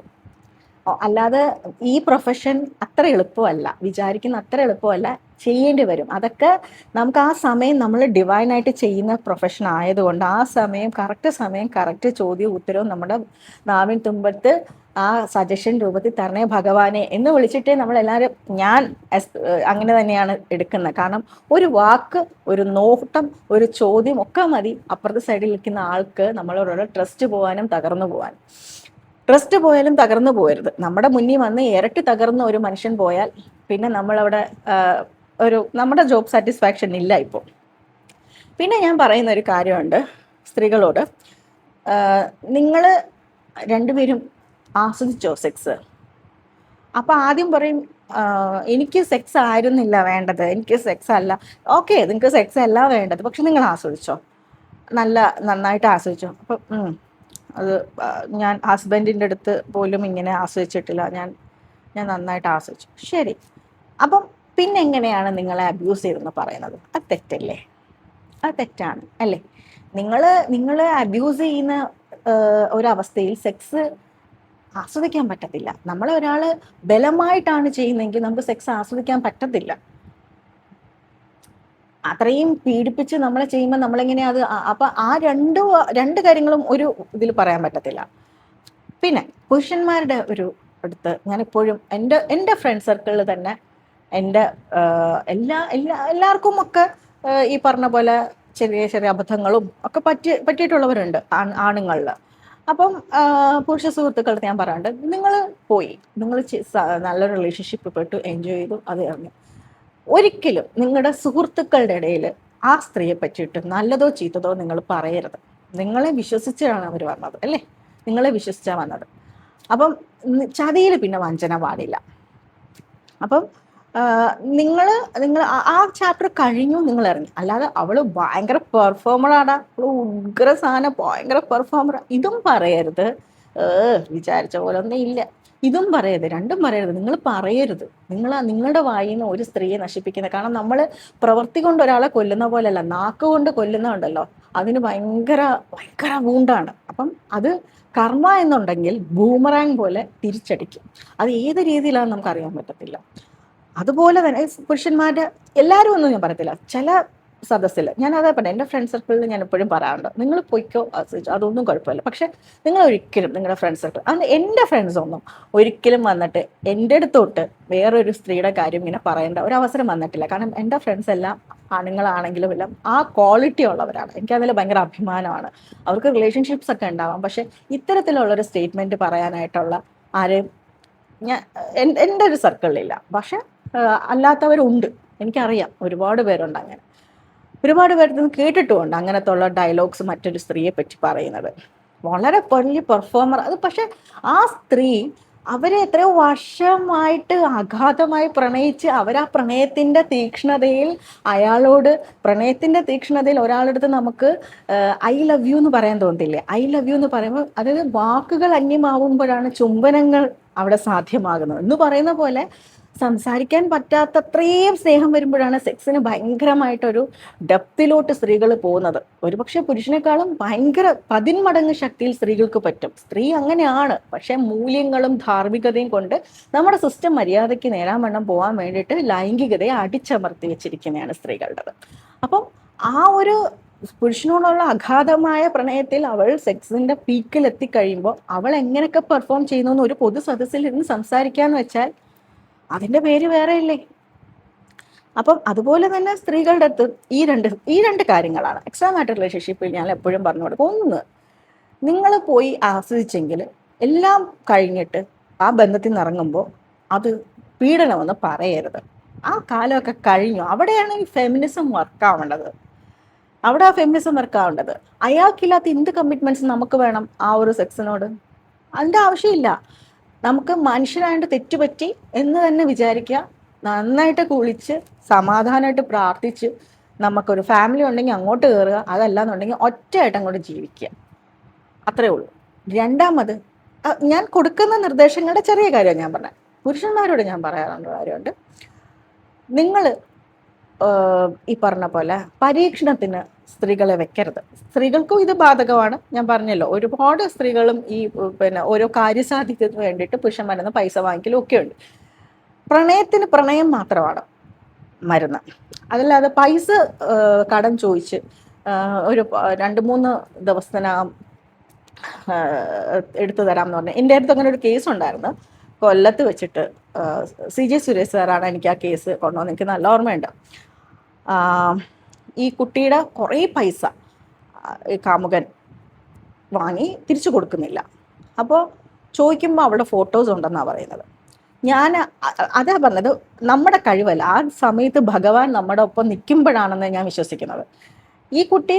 അല്ലാതെ ഈ പ്രൊഫഷൻ അത്ര എളുപ്പമല്ല. വിചാരിക്കുന്ന അത്ര എളുപ്പമല്ല. ചെയ്യേണ്ടി വരും. അതൊക്കെ നമുക്ക് ആ സമയം നമ്മൾ ഡിവൈനായിട്ട് ചെയ്യുന്ന പ്രൊഫഷൻ ആയതുകൊണ്ട് ആ സമയം കറക്റ്റ് സമയം കറക്റ്റ് ചോദ്യവും ഉത്തരവും നമ്മുടെ നാവിൻ തുമ്പത്ത് ആ സജഷൻ രൂപത്തിൽ തരണേ ഭഗവാനെ എന്ന് വിളിച്ചിട്ടേ നമ്മൾ നമ്മളെല്ലാവരും ഞാൻ അങ്ങനെ തന്നെയാണ് എടുക്കുന്നത്. കാരണം ഒരു വാക്ക് ഒരു നോട്ടം ഒരു ചോദ്യം ഒക്കെ മതി. അപ്പുറത്തെ സൈഡിൽ നിൽക്കുന്ന ആൾക്ക് നമ്മളോടുള്ള ട്രസ്റ്റ് പോകാനും തകർന്നു പോകാനും ട്രസ്റ്റ് പോയാലും തകർന്നു പോകരുത് നമ്മുടെ മുന്നിൽ വന്ന് ഇരട്ടി തകർന്ന ഒരു മനുഷ്യൻ പോയാൽ പിന്നെ നമ്മളവിടെ ഒരു നമ്മുടെ ജോബ് സാറ്റിസ്ഫാക്ഷൻ ഇല്ല ഇപ്പോൾ പിന്നെ ഞാൻ പറയുന്ന ഒരു കാര്യമുണ്ട് സ്ത്രീകളോട്. നിങ്ങൾ രണ്ടുപേരും ആസ്വദിച്ചോ സെക്സ് അപ്പം ആദ്യം പറയും എനിക്ക് സെക്സ് ആയിരുന്നില്ല വേണ്ടത്. എനിക്ക് സെക്സ് അല്ല. ഓക്കെ നിങ്ങൾക്ക് സെക്സ് അല്ല വേണ്ടത്. പക്ഷെ നിങ്ങൾ ആസ്വദിച്ചോ. നല്ല നന്നായിട്ട് ആസ്വദിച്ചോ. അപ്പം അത് ഞാൻ ഹസ്ബൻഡിന്റെ അടുത്ത് പോലും ഇങ്ങനെ ആസ്വദിച്ചിട്ടില്ല. ഞാൻ ഞാൻ നന്നായിട്ട് ആസ്വദിച്ചു. ശരി. അപ്പം പിന്നെ എങ്ങനെയാണ് നിങ്ങളെ അബ്യൂസ് ചെയ്തെന്ന് പറയുന്നത്? അത് തെറ്റല്ലേ? അത് തെറ്റാണ്. അല്ലേ? നിങ്ങൾ നിങ്ങൾ അബ്യൂസ് ചെയ്യുന്ന ഒരവസ്ഥയിൽ സെക്സ് ആസ്വദിക്കാൻ പറ്റത്തില്ല. നമ്മളെ ഒരാൾ ബലമായിട്ടാണ് ചെയ്യുന്നതെങ്കിൽ നമുക്ക് സെക്സ് ആസ്വദിക്കാൻ പറ്റത്തില്ല. അത്രയും പീഡിപ്പിച്ച് നമ്മളെ ചെയ്യുമ്പോൾ നമ്മളെങ്ങനെ അത് അപ്പൊ ആ രണ്ട് രണ്ട് കാര്യങ്ങളും ഒരു ഇതിൽ പറയാൻ പറ്റത്തില്ല. പിന്നെ പുരുഷന്മാരുടെ ഒരു അടുത്ത് ഞാൻ എപ്പോഴും എന്റെ എന്റെ ഫ്രണ്ട് സർക്കിളിൽ തന്നെ എന്റെ എല്ലാ എല്ലാ എല്ലാവർക്കും ഒക്കെ ഈ പറഞ്ഞ പോലെ ചെറിയ ചെറിയ അബദ്ധങ്ങളും ഒക്കെ പറ്റി പറ്റിയിട്ടുള്ളവരുണ്ട് ആണുങ്ങളിൽ അപ്പം പുരുഷ സുഹൃത്തുക്കളുടെ ഞാൻ പറയാണ്ട് നിങ്ങൾ പോയി. നിങ്ങൾ നല്ലൊരു റിലേഷൻഷിപ്പ് പെട്ടു എൻജോയ് ചെയ്തു അത് ഇറങ്ങി ഒരിക്കലും നിങ്ങളുടെ സുഹൃത്തുക്കളുടെ ഇടയിൽ ആ സ്ത്രീയെ പറ്റിയിട്ട് നല്ലതോ ചീത്തതോ നിങ്ങൾ പറയരുത്. നിങ്ങളെ വിശ്വസിച്ചാണ് അവർ വന്നത് അല്ലേ? നിങ്ങളെ വിശ്വസിച്ചാണ് വന്നത്. അപ്പം ചതിയിൽ പിന്നെ വഞ്ചന പാടില്ല. അപ്പം നിങ്ങൾ നിങ്ങൾ ആ ചാപ്റ്റർ കഴിഞ്ഞു നിങ്ങൾ ഇറങ്ങി അല്ലാതെ അവൾ ഭയങ്കര പെർഫോമറാടാ അവൾ ഉഗ്ര സാധനം ഭയങ്കര പെർഫോമർ ഇതും പറയരുത്. ഏ വിചാരിച്ച പോലെ ഒന്നും ഇല്ല. ഇതും പറയരുത്. രണ്ടും പറയരുത്. നിങ്ങൾ പറയരുത്. നിങ്ങൾ നിങ്ങളുടെ വായിൽ നിന്ന് ഒരു സ്ത്രീയെ നശിപ്പിക്കുന്നത് കാരണം നമ്മൾ പ്രവൃത്തി കൊണ്ട് ഒരാളെ കൊല്ലുന്ന പോലെയല്ല. നാക്ക് കൊണ്ട് കൊല്ലുന്നുണ്ടല്ലോ അതിന് ഭയങ്കര ഭയങ്കര വൂണ്ടാണ് അപ്പം അത് കർമ്മ എന്നുണ്ടെങ്കിൽ ബൂമറാങ് പോലെ തിരിച്ചടിക്കും. അത് ഏത് രീതിയിലാണെന്ന് നമുക്ക് അറിയാൻ പറ്റത്തില്ല. അതുപോലെ തന്നെ പുരുഷന്മാരുടെ എല്ലാവരും ഒന്നും ഞാൻ പറയത്തില്ല. ചില സദസ്സിൽ ഞാൻ അതാ പറഞ്ഞത് എന്റെ ഫ്രണ്ട് സർക്കിളിൽ ഞാൻ എപ്പോഴും പറയാറുണ്ട് നിങ്ങൾ പൊയ്ക്കോ അതൊന്നും കുഴപ്പമില്ല. പക്ഷെ നിങ്ങൾ ഒരിക്കലും നിങ്ങളുടെ ഫ്രണ്ട് സർക്കിൾ അത് എന്റെ ഫ്രണ്ട്സ് ഒന്നും ഒരിക്കലും വന്നിട്ട് എന്റെ അടുത്തോട്ട് വേറൊരു സ്ത്രീയുടെ കാര്യം ഇങ്ങനെ പറയേണ്ട ഒരു അവസരം വന്നിട്ടില്ല. കാരണം എന്റെ ഫ്രണ്ട്സ് എല്ലാം ആണുങ്ങളാണെങ്കിലും എല്ലാം ആ ക്വാളിറ്റി ഉള്ളവരാണ്. എനിക്ക് അതിൽ ഭയങ്കര അഭിമാനമാണ്. അവർക്ക് റിലേഷൻഷിപ്സ് ഒക്കെ ഉണ്ടാവാം. പക്ഷെ ഇത്തരത്തിലുള്ളൊരു സ്റ്റേറ്റ്മെന്റ് പറയാനായിട്ടുള്ള ആരെയും ഞാൻ എന്റെ ഒരു സർക്കിളിലില്ല പക്ഷെ അല്ലാത്തവരുണ്ട്. എനിക്കറിയാം. ഒരുപാട് പേരുണ്ട് അങ്ങനെ. ഒരുപാട് പേരുടെ നിന്ന് കേട്ടിട്ടുമുണ്ട് അങ്ങനത്തെ ഉള്ള ഡയലോഗ്സ് മറ്റൊരു സ്ത്രീയെ പറ്റി പറയുന്നത്. വളരെ വലിയ പെർഫോമർ. അത് പക്ഷെ ആ സ്ത്രീ അവരെ എത്രയോ വർഷമായിട്ട് അഗാധമായി പ്രണയിച്ച് അവരാ ആ പ്രണയത്തിന്റെ തീക്ഷ്ണതയിൽ അയാളോട് പ്രണയത്തിന്റെ തീക്ഷ്ണതയിൽ ഒരാളടുത്ത് നമുക്ക് ഐ ലവ് യു എന്ന് പറയാൻ തോന്നില്ലേ? ഐ ലവ് യു എന്ന് പറയുമ്പോൾ അതായത് വാക്കുകൾ അന്യമാവുമ്പോഴാണ് ചുംബനങ്ങൾ അവിടെ സാധ്യമാകുന്നത്. എന്ന് പറയുന്ന പോലെ സംസാരിക്കാൻ പറ്റാത്തത്രയും സ്നേഹം വരുമ്പോഴാണ് സെക്സിന് ഭയങ്കരമായിട്ടൊരു ഡെപ്തിലോട്ട് സ്ത്രീകൾ പോകുന്നത്. ഒരുപക്ഷെ പുരുഷനേക്കാളും ഭയങ്കര പതിന്മടങ്ങ് ശക്തിയിൽ സ്ത്രീകൾക്ക് പറ്റും. സ്ത്രീ അങ്ങനെയാണ്. പക്ഷെ മൂല്യങ്ങളും ധാർമ്മികതയും കൊണ്ട് നമ്മുടെ സിസ്റ്റം മര്യാദയ്ക്ക് നേരാവണ്ണം പോകാൻ വേണ്ടിയിട്ട് ലൈംഗികതയെ അടിച്ചമർത്തി വെച്ചിരിക്കുന്നതാണ് സ്ത്രീകളുടേത്. അപ്പം ആ ഒരു പുരുഷനോടുള്ള അഗാധമായ പ്രണയത്തിൽ അവൾ സെക്സിന്റെ പീക്കിൽ എത്തിക്കഴിയുമ്പോൾ അവൾ എങ്ങനെയൊക്കെ പെർഫോം ചെയ്യുന്നു എന്ന് ഒരു പൊതു സദസ്സിൽ ഇരുന്ന് സംസാരിക്കാന്ന് വെച്ചാൽ അതിന്റെ പേര് വേറെ ഇല്ലേ? അപ്പം അതുപോലെ തന്നെ സ്ത്രീകളുടെ അടുത്ത് ഈ രണ്ട് ഈ രണ്ട് കാര്യങ്ങളാണ്. എക്സാം മാറ്റർ റിലേഷൻഷിപ്പിൽ ഞാൻ എപ്പോഴും പറഞ്ഞു കൊടുക്കും. ഒന്ന് നിങ്ങൾ പോയി ആസ്വദിച്ചെങ്കിൽ എല്ലാം കഴിഞ്ഞിട്ട് ആ ബന്ധത്തിൽ നിന്ന് ഇറങ്ങുമ്പോൾ അത് പീഡനമെന്ന് പറയരുത്. ആ കാലമൊക്കെ കഴിഞ്ഞു. അവിടെയാണ് ഈ ഫെമിനിസം വർക്കാവേണ്ടത് അവിടെ ആ ഫെമിനിസം വർക്കാവേണ്ടത് അയാൾക്കില്ലാത്ത എന്ത് കമ്മിറ്റ്മെന്റ്സ് നമുക്ക് വേണം ആ ഒരു സെക്സിനോട് അതിന്റെ ആവശ്യമില്ല. നമുക്ക് മനുഷ്യനായിട്ട് തെറ്റുപറ്റി എന്ന് തന്നെ വിചാരിക്കുക. നന്നായിട്ട് കുളിച്ച് സമാധാനമായിട്ട് പ്രാർത്ഥിച്ച് നമുക്കൊരു ഫാമിലി ഉണ്ടെങ്കിൽ അങ്ങോട്ട് കയറുക അതല്ല എന്നുണ്ടെങ്കിൽ ഒറ്റയായിട്ട് അങ്ങോട്ട് ജീവിക്കുക. അത്രേ ഉള്ളൂ. രണ്ടാമത് ഞാൻ കൊടുക്കുന്ന നിർദ്ദേശങ്ങളുടെ ചെറിയ കാര്യമാണ് ഞാൻ പറഞ്ഞത്. പുരുഷന്മാരോട് ഞാൻ പറയാറുണ്ട് കാര്യമുണ്ട്. നിങ്ങൾ ഈ പറഞ്ഞ പോലെ പരീക്ഷണത്തിന് സ്ത്രീകളെ വെക്കരുത്. സ്ത്രീകൾക്കും ഇത് ബാധകമാണ്. ഞാൻ പറഞ്ഞല്ലോ ഒരുപാട് സ്ത്രീകളും ഈ പിന്നെ ഓരോ കാര്യസാധ്യത്തിന് വേണ്ടിയിട്ട് പുരുഷന്മാരിൽ പൈസ വാങ്ങിക്കലും ഒക്കെ ഉണ്ട്. പ്രണയത്തിന് പ്രണയം മാത്രമാണ് മരുന്ന്. അതല്ലാതെ പൈസ കടം ചോദിച്ച് ഒരു രണ്ട് മൂന്ന് ദിവസത്തിനകം എടുത്തു തരാം എന്ന് പറഞ്ഞു. എന്റെ അടുത്ത് അങ്ങനെ ഒരു കേസ് ഉണ്ടായിരുന്നു. കൊല്ലത്ത് വെച്ചിട്ട് സി ജെ സുരേഷ് സാറാണ് എനിക്ക് ആ കേസ് കൊണ്ടുവന്ന് എനിക്ക് നല്ല ഓർമ്മയുണ്ട്. ഈ കുട്ടിയുടെ കുറേ പൈസ കാമുകൻ വാങ്ങി തിരിച്ചു കൊടുക്കുന്നില്ല. അപ്പോൾ ചോദിക്കുമ്പോൾ അവളുടെ ഫോട്ടോസ് ഉണ്ടെന്നാണ് പറയുന്നത്. ഞാൻ അതാ പറഞ്ഞത് നമ്മുടെ കഴിവല്ല ആ സമയത്ത് ഭഗവാൻ നമ്മുടെ ഒപ്പം നിൽക്കുമ്പോഴാണെന്ന് ഞാൻ വിശ്വസിക്കുന്നത്. ഈ കുട്ടി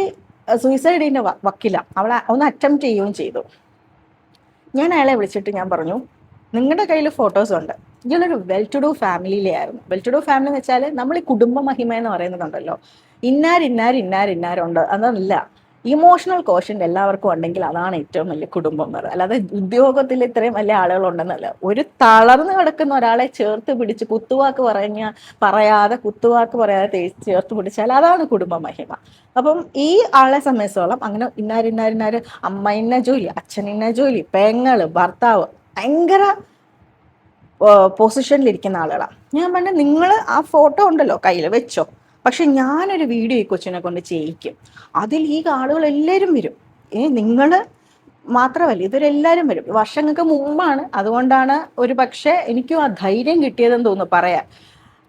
സൂയിസൈഡിന്റെ വക്കില അവളെ ഒന്ന് അറ്റംപ്റ്റ് ചെയ്യുകയും ചെയ്തു. ഞാൻ അയാളെ വിളിച്ചിട്ട് ഞാൻ പറഞ്ഞു നിങ്ങളുടെ കയ്യിൽ ഫോട്ടോസ് ഉണ്ട്. ഇയാളൊരു വെൽ ടു ഡു ഫാമിലിയിലെ ആയിരുന്നു വെൽ ടു ഡു ഫാമിലി എന്ന് വെച്ചാൽ നമ്മൾ ഈ കുടുംബ മഹിമ എന്ന് പറയുന്നതുണ്ടല്ലോ. ഇന്നാർ ഇന്നാർ ഇന്നാർ ഇന്നാരുണ്ട് അതല്ല ഇമോഷണൽ കോഷ്യന്റ് എല്ലാവർക്കും ഉണ്ടെങ്കിൽ അതാണ് ഏറ്റവും വലിയ കുടുംബം എന്ന് പറയുന്നത്. അല്ലാതെ ഉദ്യോഗത്തിൽ ഇത്രയും വലിയ ആളുകൾ ഉണ്ടെന്നല്ല ഒരു തളർന്നു കിടക്കുന്ന ഒരാളെ ചേർത്ത് പിടിച്ച് കുത്തുവാക്ക് പറഞ്ഞ പറയാതെ കുത്തുവാക്ക് പറയാതെ ചേർത്ത് പിടിച്ചാൽ അതാണ് കുടുംബ മഹിമ അപ്പം ഈ ആളെ സംബന്ധിച്ചോളം അങ്ങനെ ഇന്നാർ അമ്മ ഇന്ന ജോലി അച്ഛൻ ഇന്ന ജോലി പെങ്ങൾ ഭർത്താവ് ഭയങ്കര പൊസിഷനിലിരിക്കുന്ന ആളുകളാണ് ഞാൻ പറഞ്ഞ നിങ്ങൾ ആ ഫോട്ടോ ഉണ്ടല്ലോ കയ്യിൽ വെച്ചോ. പക്ഷെ ഞാനൊരു വീഡിയോ ഈ കൊച്ചിനെ കൊണ്ട് ചെയ്യിക്കും. അതിൽ ഈ ആളുകൾ എല്ലാവരും വരും. ഏ നിങ്ങൾ മാത്രമല്ല ഇവരെല്ലാവരും വരും. വർഷങ്ങൾക്ക് മുമ്പാണ്. അതുകൊണ്ടാണ് ഒരു പക്ഷേ എനിക്കും ആ ധൈര്യം കിട്ടിയതെന്ന് തോന്നുന്നു പറയാൻ.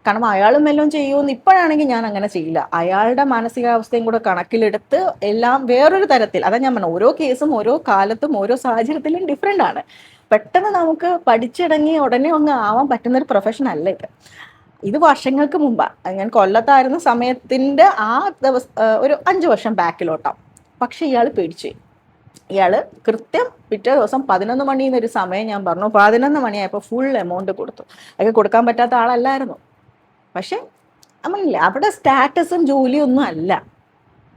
കാരണം അയാളും എല്ലാം ചെയ്യുമെന്ന് ഇപ്പോഴാണെങ്കിൽ ഞാൻ അങ്ങനെ ചെയ്യില്ല. അയാളുടെ മാനസികാവസ്ഥയും കൂടെ കണക്കിലെടുത്ത് എല്ലാം വേറൊരു തരത്തിൽ. അതാ ഞാൻ പറഞ്ഞ ഓരോ കേസും ഓരോ കാലത്തും ഓരോ സാഹചര്യത്തിലും ഡിഫറെന്റ് ആണ്. പെട്ടെന്ന് നമുക്ക് പഠിച്ചിടങ്ങി ഉടനെ ഒന്ന് ആവാൻ പറ്റുന്ന ഒരു പ്രൊഫഷൻ അല്ല ഇത്. ഇത് വർഷങ്ങൾക്ക് മുമ്പാണ് ഞാൻ കൊല്ലത്തായിരുന്ന സമയത്തിന്റെ ആ ദിവസം ഒരു അഞ്ച് വർഷം ബാക്കിലോട്ടാം. പക്ഷേ ഇയാൾ പേടിച്ചു. ഇയാൾ കൃത്യം പിറ്റേ ദിവസം പതിനൊന്ന് മണി എന്നൊരു സമയം ഞാൻ പറഞ്ഞു. പതിനൊന്ന് മണിയായപ്പോൾ ഫുൾ എമൗണ്ട് കൊടുത്തു. അതൊക്കെ കൊടുക്കാൻ പറ്റാത്ത ആളല്ലായിരുന്നു. പക്ഷേ നമ്മളില്ല. അവിടെ സ്റ്റാറ്റസും ജോലിയൊന്നും അല്ല.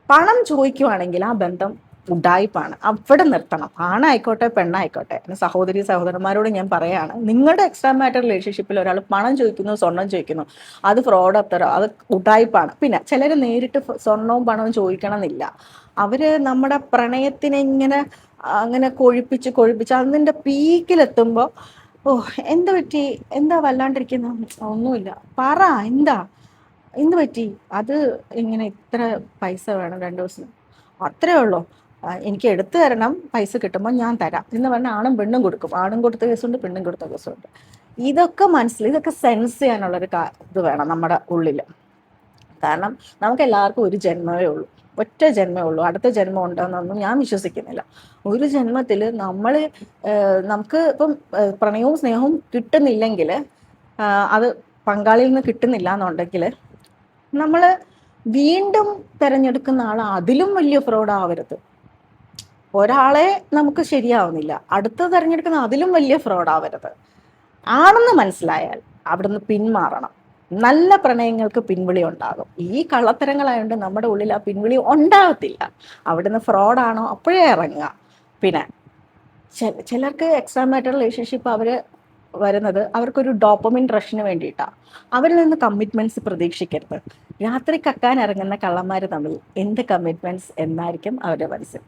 പണം ചോദിക്കുവാണെങ്കിൽ ആ ബന്ധം ഉഡായിപ്പാണ് അവിടെ നിർത്തണം. ആണായിക്കോട്ടെ പെണ്ണായിക്കോട്ടെ. എന്റെ സഹോദരി സഹോദരന്മാരോട് ഞാൻ പറയാണ് നിങ്ങളുടെ എക്സ്ട്രാ മാറ്റർ റിലേഷൻഷിപ്പിൽ ഒരാൾ പണം ചോദിക്കുന്നു സ്വർണം ചോദിക്കുന്നു. അത് ഫ്രോഡ് അത്തരോ അത് ഉഡായിപ്പാണ് പിന്നെ ചിലർ നേരിട്ട് സ്വർണവും പണവും ചോദിക്കണം എന്നില്ല അവർ നമ്മുടെ പ്രണയത്തിനെ ഇങ്ങനെ അങ്ങനെ കൊഴിപ്പിച്ച് കൊഴിപ്പിച്ച് അതിന്റെ പീക്കിലെത്തുമ്പോൾ ഓ എന്താ പറ്റി? എന്താ വല്ലാണ്ടിരിക്കുന്ന? ഒന്നുമില്ല. പറ എന്താ? എന്ത് പറ്റി? അത് ഇങ്ങനെ ഇത്ര പൈസ വേണം രണ്ട് ദിവസം അത്രേ ഉള്ളൂ. എനിക്ക് എടുത്തു തരണം പൈസ കിട്ടുമ്പോൾ ഞാൻ തരാം എന്ന് പറഞ്ഞാൽ ആണും പെണ്ണും കൊടുക്കും. ആണും കൊടുത്ത കേസുണ്ട് പെണ്ണും കൊടുത്ത കേസുണ്ട്. ഇതൊക്കെ മനസ്സിൽ ഇതൊക്കെ സെൻസ് ചെയ്യാനുള്ളൊരു ഇത് വേണം നമ്മുടെ ഉള്ളിൽ കാരണം നമുക്ക് എല്ലാവർക്കും ഒരു ജന്മമേ ഉള്ളൂ. ഒറ്റ ജന്മേ ഉള്ളൂ. അടുത്ത ജന്മം ഉണ്ടെന്നൊന്നും ഞാൻ വിശ്വസിക്കുന്നില്ല. ഒരു ജന്മത്തിൽ നമ്മൾ നമുക്ക് ഇപ്പം പ്രണയവും സ്നേഹവും കിട്ടുന്നില്ലെങ്കിൽ അത് പങ്കാളിയിൽ നിന്ന് കിട്ടുന്നില്ല എന്നുണ്ടെങ്കിൽ നമ്മൾ വീണ്ടും തിരഞ്ഞെടുക്കുന്ന ആൾ അതിലും വലിയ ഫ്രോഡ് ആവരുത്. ഒരാളെ നമുക്ക് ശരിയാവുന്നില്ല. അടുത്ത തിരഞ്ഞെടുക്കുന്ന അതിലും വലിയ ഫ്രോഡാവരുത് ആണെന്ന് മനസ്സിലായാൽ അവിടുന്ന് പിന്മാറണം. നല്ല പ്രണയങ്ങൾക്ക് പിൻവിളി ഉണ്ടാകും. ഈ കള്ളത്തരങ്ങളായതുകൊണ്ട് നമ്മുടെ ഉള്ളിൽ ആ പിൻവിളി ഉണ്ടാകത്തില്ല അവിടുന്ന് ഫ്രോഡാണോ അപ്പോഴേ ഇറങ്ങുക. പിന്നെ ചിലർക്ക് എക്സ്ട്രാ റിലേഷൻഷിപ്പ് അവർ വരുന്നത് അവർക്കൊരു ഡോപ്പമിൻ റഷിന് വേണ്ടിയിട്ടാണ് അവരിൽ നിന്ന് കമ്മിറ്റ്മെന്റ്സ് പ്രതീക്ഷിക്കരുത്. രാത്രി കക്കാൻ ഇറങ്ങുന്ന കള്ളന്മാർ തമ്മിൽ എന്ത് കമ്മിറ്റ്മെന്റ്സ് എന്നായിരിക്കും അവരുടെ മനസ്സിൽ